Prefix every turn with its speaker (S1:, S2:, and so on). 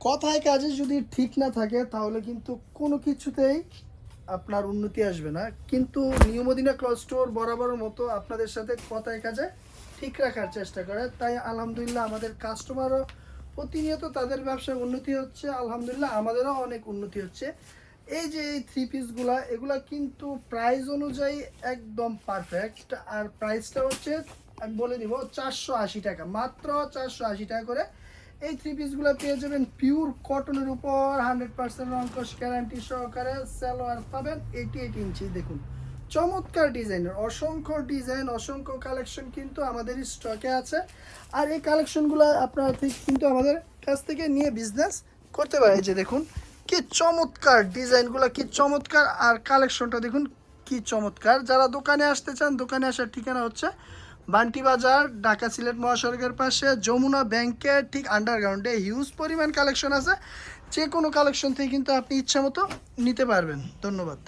S1: কথায় কাজে যদি ঠিক না থাকে, তাহলে কিন্তু কোনো কিছুতেই আপনার উন্নতি আসবে না। কিন্তু নিয়মদিনা ক্লথ স্টোর বরাবরের মতো আপনাদের সাথে কথায় কাজে ঠিক রাখার চেষ্টা করে। তাই আলহামদুলিল্লাহ আমাদের কাস্টমারও প্রতিনিয়ত তাদের ব্যবসায় উন্নতি হচ্ছে। আলহামদুলিল্লাহ আমাদেরও অনেক উন্নতি হচ্ছে। এই যে এই থ্রি পিসগুলা এগুলা কিন্তু প্রাইস অনুযায়ী একদম পারফেক্ট আর প্রাইসটা হচ্ছে, আমি বলে দিব, চারশো আশি টাকা। মাত্র চারশো আশি টাকা করে এই থ্রি পিসগুলো পেয়ে যাবেন পিওর কটনের উপর হান্ড্রেড পার্সেন্ট অঙ্কশ গ্যারান্টি সহকারে সালোয়ার পাবেন এইটি এইট ইঞ্চি দেখুন, চমৎকার ডিজাইনের, অসংখ্য ডিজাইন, অসংখ্য কালেকশন কিন্তু আমাদের স্টকে আছে। আর এই কালেকশনগুলো আপনারা কিন্তু আমাদের কাছ থেকে নিয়ে বিজনেস করতে পারে যে দেখুন, কি চমৎকার ডিজাইনগুলো কি চমৎকার। আর কালেকশনটা দেখুন, কি চমৎকার। যারা দোকানে আসতে চান, দোকানে আসার ঠিকানা হচ্ছে বান্টি বাজার ঢাকা সিলেট মহাসড়কের পাশে, যমুনা ব্যাংকের ঠিক আন্ডারগ্রাউন্ডে হিউজ পরিমাণ কালেকশন আছে। যে কোনো কালেকশন থেকে কিন্তু আপনি ইচ্ছা মতো নিতে পারবেন। ধন্যবাদ।